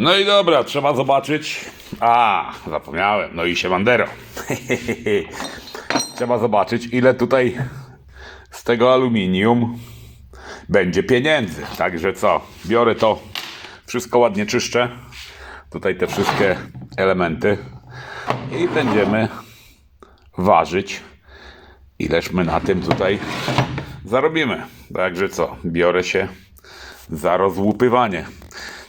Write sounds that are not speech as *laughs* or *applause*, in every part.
No i dobra, trzeba zobaczyć. A, zapomniałem. No i siemandero. *laughs* trzeba zobaczyć, ile tutaj z tego aluminium będzie pieniędzy. Także co? Biorę to, wszystko ładnie czyszczę. Tutaj te wszystkie elementy i będziemy ważyć, ileż my na tym tutaj zarobimy. Także co? Biorę się za rozłupywanie.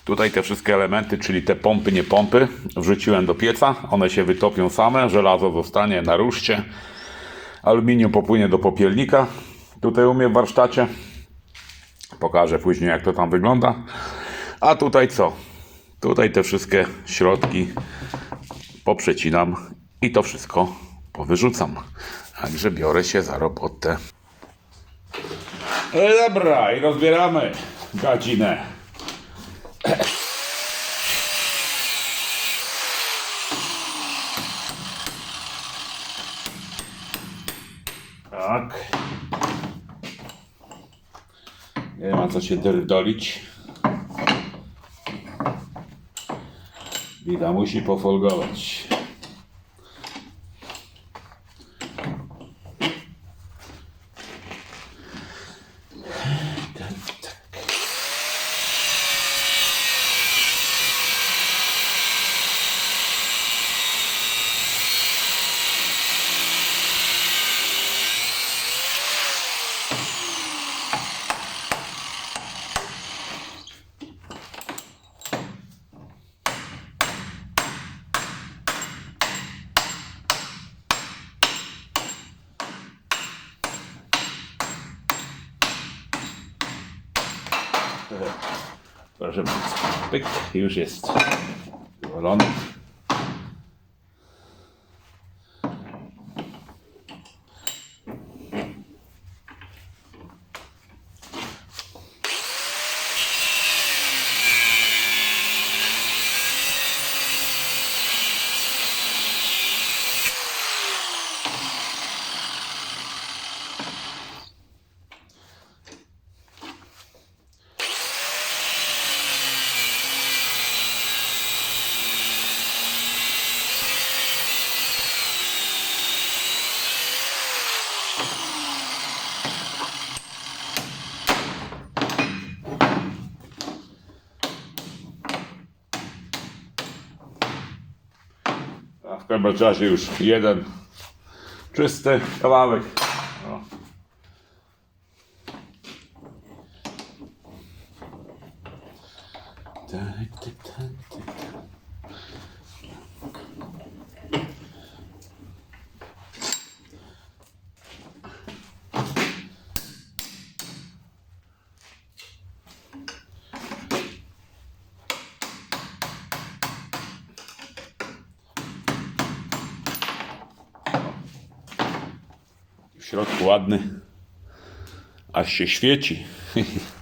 Tutaj te wszystkie elementy, czyli te pompy, nie pompy, wrzuciłem do pieca. One się wytopią same, żelazo zostanie na ruszcie, aluminium popłynie do popielnika. Tutaj u mnie w warsztacie. Pokażę później, jak to tam wygląda. A tutaj co? Tutaj te wszystkie środki poprzecinam i to wszystko powyrzucam. Także biorę się za robotę. E, dobra, i rozbieramy gadzinę. Tak. Nie ma co się dolić. Wida musi pofolgować. Proszę bardzo. Pyk, już jest wywalony. Razie już jeden czysty kawałek. Środku ładny, aż się świeci. *laughs*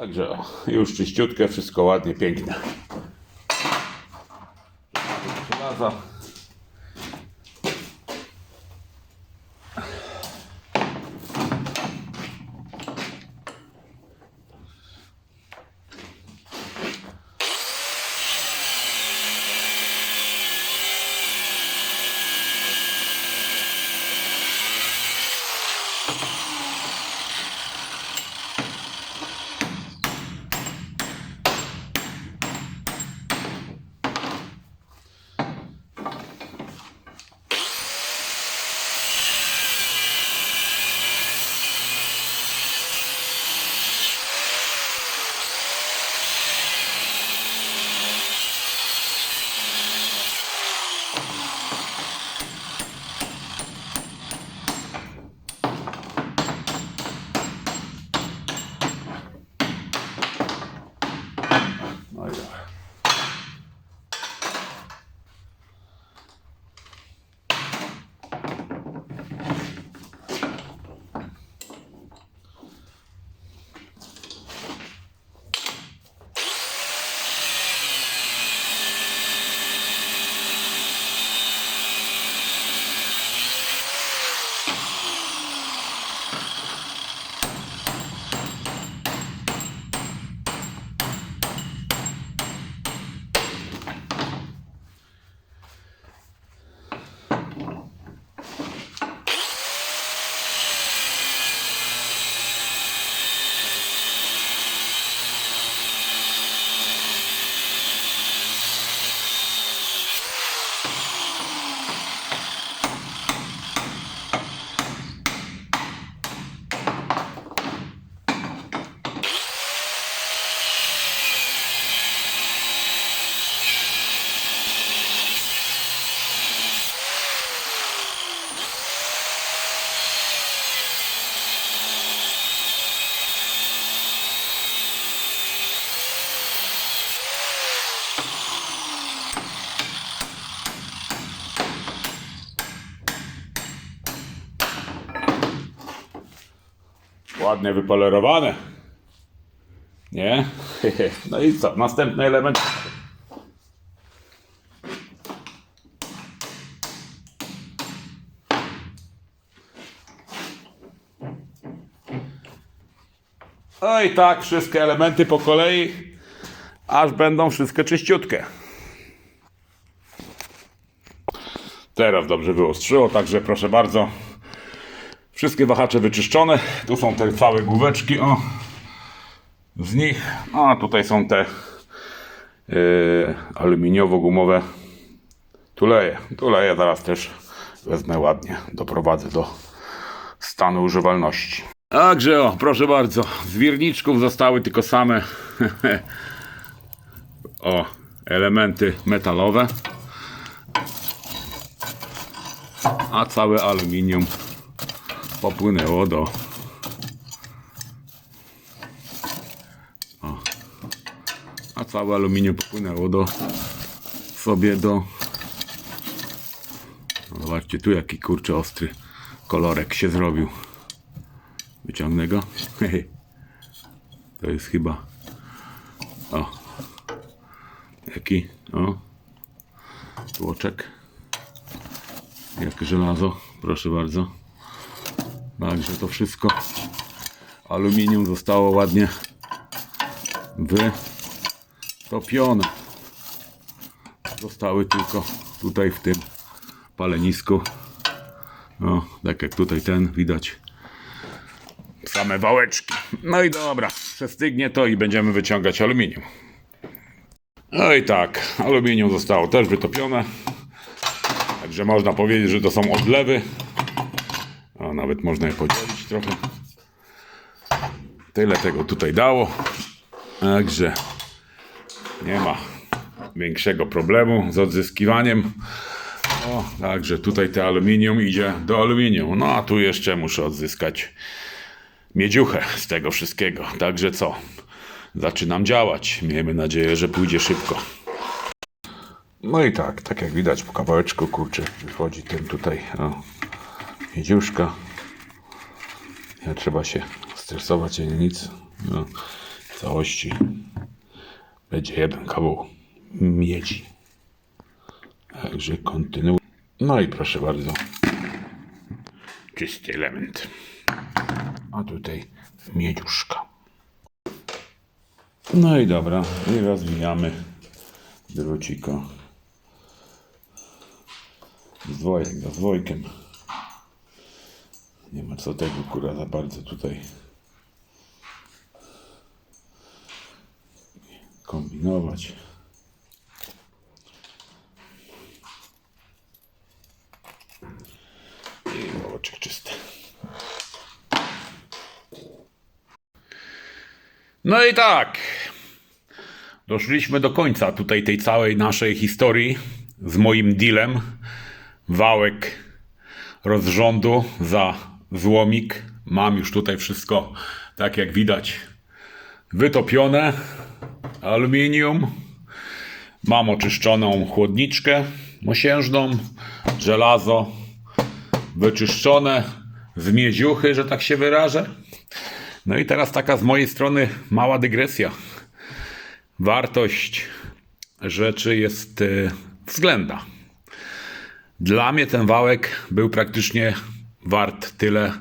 Także już czyściutkie, wszystko ładnie, piękne. Żelaza. you ładnie wypolerowane. Nie? No i co? Następny element. No i tak, wszystkie elementy po kolei, aż będą wszystkie czyściutkie. Teraz dobrze wyostrzyło, także proszę bardzo. Wszystkie wahacze wyczyszczone. Tu są te całe główeczki, o. Z nich, a tutaj są te yy, aluminiowo-gumowe tuleje. Tuleje zaraz też wezmę ładnie, doprowadzę do stanu używalności. Także o, proszę bardzo, z wirniczków zostały tylko same *laughs* o, elementy metalowe, a całe aluminium popłynęło do o, a całe aluminium popłynęło do sobie do no zobaczcie tu jaki kurczę ostry kolorek się zrobił. Wyciągnę go. *laughs* To jest chyba o. Jaki? O. Tłoczek. Jak żelazo. Proszę bardzo Także to wszystko aluminium zostało ładnie wytopione. Zostały tylko tutaj w tym palenisku. No, tak jak tutaj ten widać. Same wałeczki. No i dobra, przestygnie to i będziemy wyciągać aluminium. No i tak, aluminium zostało też wytopione. Także można powiedzieć, że to są odlewy. Nawet można je podzielić trochę. Tyle tego tutaj dało. Także nie ma większego problemu z odzyskiwaniem. O, także tutaj te aluminium idzie do aluminium. No a tu jeszcze muszę odzyskać miedziuchę z tego wszystkiego. Także co? Zaczynam działać. Miejmy nadzieję, że pójdzie szybko. No i tak, tak jak widać po kawałeczku, kurczę, wychodzi ten tutaj o, miedziuszka. Nie trzeba się stresować ani nic. No, w całości będzie jeden kawał miedzi. Także kontynuuj. No i proszę bardzo. Czysty element. A tutaj miedziuszka. No i dobra. I rozwijamy druciko. Z dwojek za dwojkiem. Co tego kura za bardzo tutaj kombinować. I oczek czysty. No i tak. Doszliśmy do końca tutaj tej całej naszej historii z moim dealem. Wałek rozrządu za złomik. Mam już tutaj wszystko, tak jak widać, wytopione. Aluminium. Mam oczyszczoną chłodniczkę mosiężną, żelazo wyczyszczone z miedziuchy, że tak się wyrażę. No i teraz taka z mojej strony mała dygresja. Wartość rzeczy jest y, względna. Dla mnie ten wałek był praktycznie wart tyle,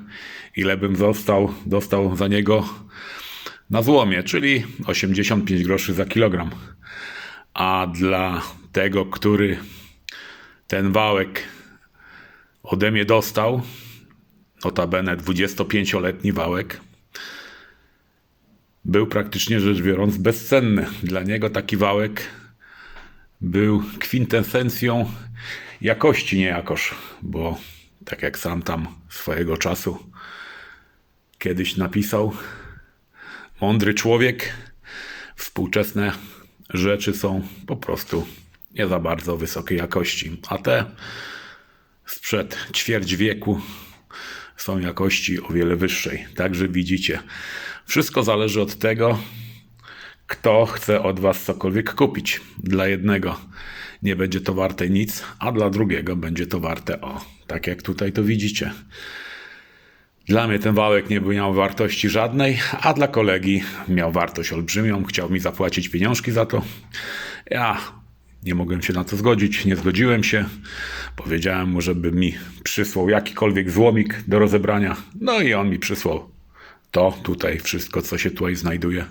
ile bym został, dostał za niego na złomie, czyli 85 groszy za kilogram. A dla tego, który ten wałek ode mnie dostał, notabene 25-letni wałek, był praktycznie rzecz biorąc bezcenny. Dla niego taki wałek był kwintesencją jakości niejakoż, bo tak jak sam tam swojego czasu kiedyś napisał, mądry człowiek, współczesne rzeczy są po prostu nie za bardzo wysokiej jakości, a te sprzed ćwierć wieku są jakości o wiele wyższej. Także widzicie, wszystko zależy od tego, kto chce od Was cokolwiek kupić. Dla jednego nie będzie to warte nic, a dla drugiego będzie to warte o, tak jak tutaj to widzicie. Dla mnie ten wałek nie miał wartości żadnej, a dla kolegi miał wartość olbrzymią. Chciał mi zapłacić pieniążki za to. Ja nie mogłem się na to zgodzić, nie zgodziłem się. Powiedziałem mu, żeby mi przysłał jakikolwiek złomik do rozebrania. No i on mi przysłał to tutaj, wszystko, co się tutaj znajduje.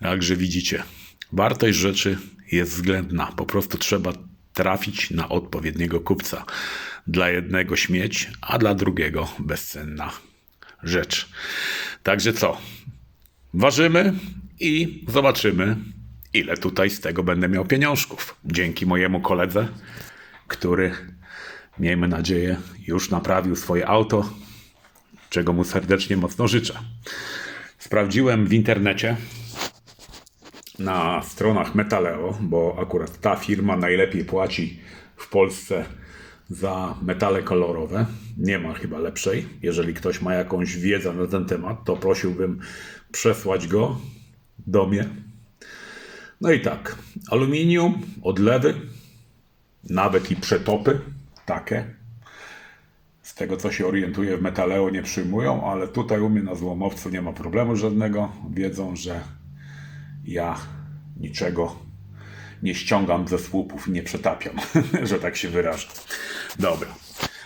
Także widzicie, wartość rzeczy jest względna. Po prostu trzeba trafić na odpowiedniego kupca. Dla jednego śmieć, a dla drugiego bezcenna rzecz. Także co? Ważymy i zobaczymy, ile tutaj z tego będę miał pieniążków. Dzięki mojemu koledze, który, miejmy nadzieję, już naprawił swoje auto, czego mu serdecznie mocno życzę. Sprawdziłem w internecie na stronach Metaleo, bo akurat ta firma najlepiej płaci w Polsce za metale kolorowe. Nie ma chyba lepszej. Jeżeli ktoś ma jakąś wiedzę na ten temat, to prosiłbym przesłać go do mnie. No i tak, aluminium, odlewy, nawet i przetopy, takie. Z tego co się orientuję w Metaleo nie przyjmują, ale tutaj u mnie na złomowcu nie ma problemu żadnego. Wiedzą, że ja niczego nie ściągam ze słupów i nie przetapiam, *laughs* że tak się wyrażę. Dobra.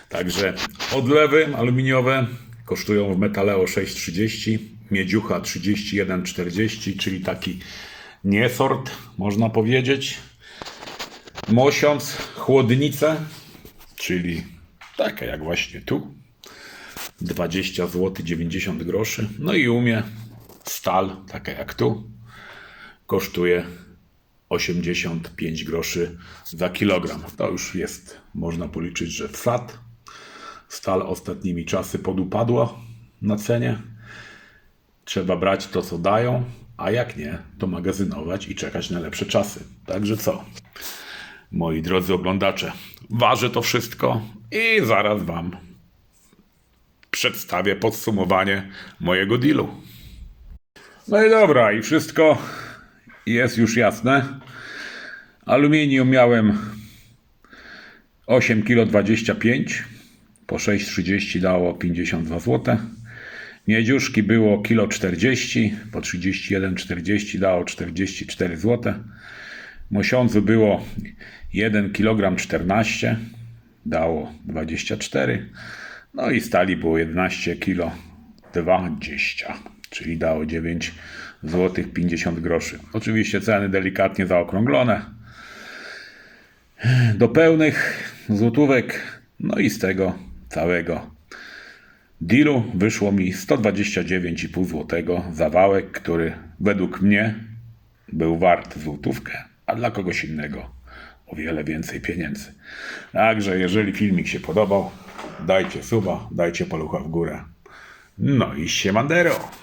Także odlewy aluminiowe kosztują w Metaleo 6,30, miedziucha 31,40, czyli taki niesort, można powiedzieć. Mosiąc, chłodnice, czyli takie jak właśnie tu. 20 zł 90 groszy. No i u mnie stal, taka jak tu, kosztuje 85 groszy za kilogram. To już jest, można policzyć, że wsad. Stal ostatnimi czasy podupadła na cenie. Trzeba brać to, co dają, a jak nie, to magazynować i czekać na lepsze czasy. Także co? Moi drodzy oglądacze, ważę to wszystko i zaraz Wam przedstawię podsumowanie mojego dealu. No i dobra, i wszystko jest już jasne. Aluminium miałem 8 kg 25 po 6,30 dało 52 zł. Miedziuszki było kilo 40 po 31,40 dało 44 zł. Mosiądzu było 1 kg 14 dało 24. No i stali było 11 kg 20, czyli dało 9 zł 50 groszy. Oczywiście ceny delikatnie zaokrąglone do pełnych złotówek. No i z tego całego dealu wyszło mi 129,5 zł za wałek, który według mnie był wart złotówkę, a dla kogoś innego o wiele więcej pieniędzy. Także jeżeli filmik się podobał, dajcie suba, dajcie palucha w górę. No i siemandero!